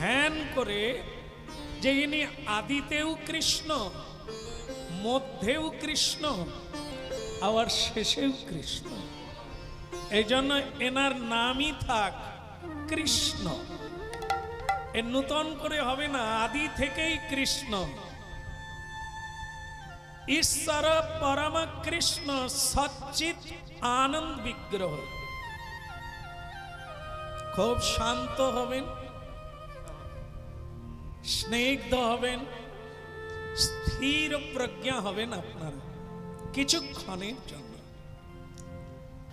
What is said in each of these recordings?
ধ্যান করে যে ইনি আদিতেও কৃষ্ণ, মধ্যেও কৃষ্ণ, আবার শেষেও কৃষ্ণ। এই জন্য এনার নামই থাক কৃষ্ণ। এ নূতন করে হবে না, আদি থেকেই কৃষ্ণ। ঈশ্বর পরম কৃষ্ণ সচ্চিত আনন্দ বিগ্রহ। খুব শান্ত হবেন। স্নিগ্ধ হবেন, স্থির প্রজ্ঞা হবেন আপনারা কিছুক্ষণের জন্য।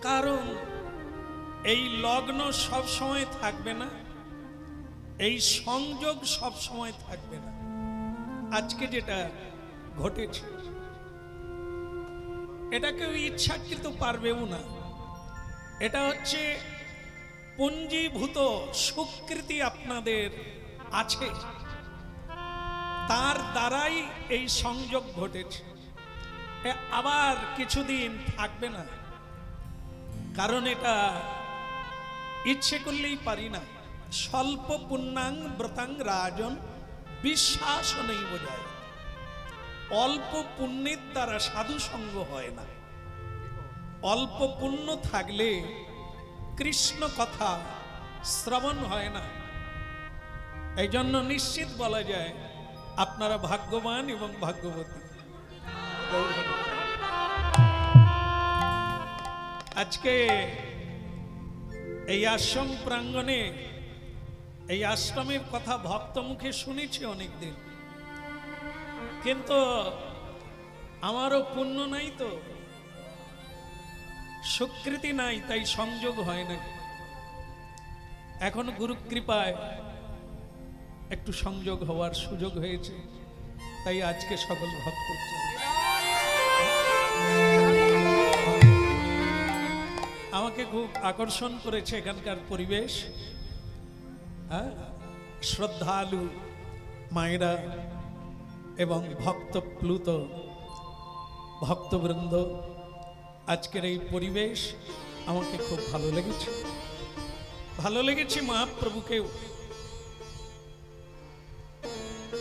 কারণ এই লগ্ন সব সময় থাকবে না, এই সংযোগ সব সময় থাকবে না। আজকে যেটা ঘটেছে, এটা কেউ ইচ্ছাকৃত পারবেও না। এটা হচ্ছে পুঞ্জীভূত সুকৃতি আপনাদের আছে। তার দ্বারাই এই সংযোগ ঘটেছে। আবার কিছুদিন থাকবে না। কারণ এটা ইচ্ছে করলেই পারি না। স্বল্প পুণ্যাং ব্রতাং রাজন বিশ্বাস নেই বোঝায়। অল্প পুণ্যের দ্বারা সাধু সঙ্গ হয় না। অল্প পুণ্য থাকলে কৃষ্ণ কথা শ্রবণ হয় না। এই জন্য নিশ্চিত বলা যায় আপনারা ভাগ্যবান এবং ভাগ্যবতী। আজকে এই আশ্রম প্রাঙ্গণে, এই আশ্রমের কথা ভক্ত মুখে শুনেছি অনেকদিন। কিন্তু আমারও পুণ্য নাই তো। স্বীকৃতি নাই, তাই সংযোগ হয় না এখন গুরু কৃপায় একটু সংযোগ হওয়ার সুযোগ হয়েছে। তাই আজকে সকল ভক্ত আমাকে খুব আকর্ষণ করেছে এখানকার পরিবেশ। হ্যাঁ? শ্রদ্ধালু মায়েরা এবং ভক্ত প্লুত ভক্তবৃন্দ, আজকের এই পরিবেশ আমাকে খুব ভালো লেগেছে। ভালো লেগেছে মহাপ্রভুকেও।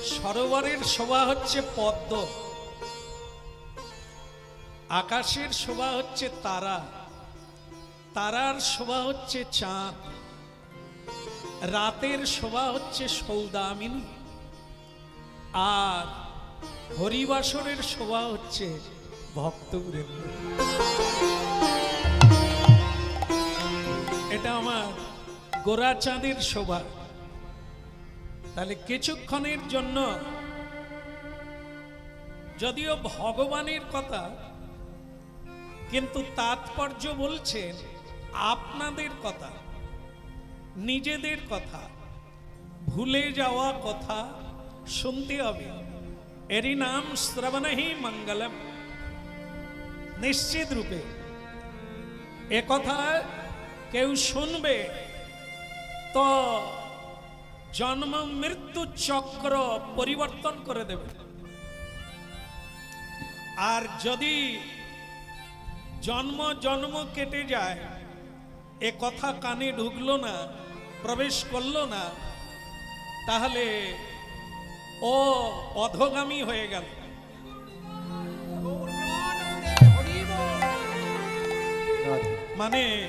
সরোবরের শোভা হচ্ছে পদ্ম। আকাশের শোভা হচ্ছে তারা। তারার শোভা হচ্ছে চাঁদ। রাতের শোভা হচ্ছে সৌদামিনী। আর হরিবাসরের শোভা হচ্ছে ভক্তবৃন্দ। এটা আমার গোরা চাঁদের শোভা। তাহলে কিছুক্ষণের জন্য যদিও ভগবানের কথা, কিন্তু তাৎপর্য বলছেন আপনাদের কথা, নিজেদের কথা, ভুলে যাওয়া কথা শুনতে হবে। এরই নাম শ্রবণহি মঙ্গলম। নিশ্চিত রূপে কথা কেউ শুনবে, তো জন্ম, মৃত্যু চক্র পরিবর্তন করে দেবে। আর যদি জন্ম জন্ম কেটে যায়, এ কথা কানে ঢুকলো না, প্রবেশ করল না, তাহলে ও অধগামী হয়ে গেল। মানে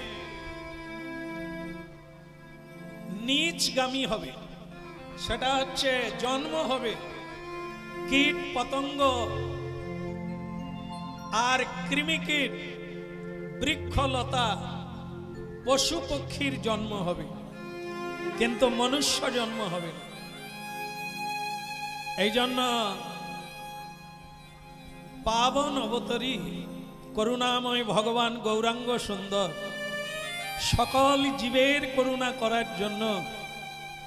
নিচগামী হবে। সেটা হচ্ছে জন্ম হবে। কীট, পতঙ্গ আর কৃমিকীট বৃক্ষলতা, পশু পক্ষীর জন্ম হবে। কিন্তু মনুষ্য জন্ম হবে এই জন্য পাবন অবতরী করুণাময় ভগবান গৌরাঙ্গ সুন্দর সকল জীবের করুণা করার জন্য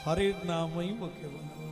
হরের নামই মুখে বলা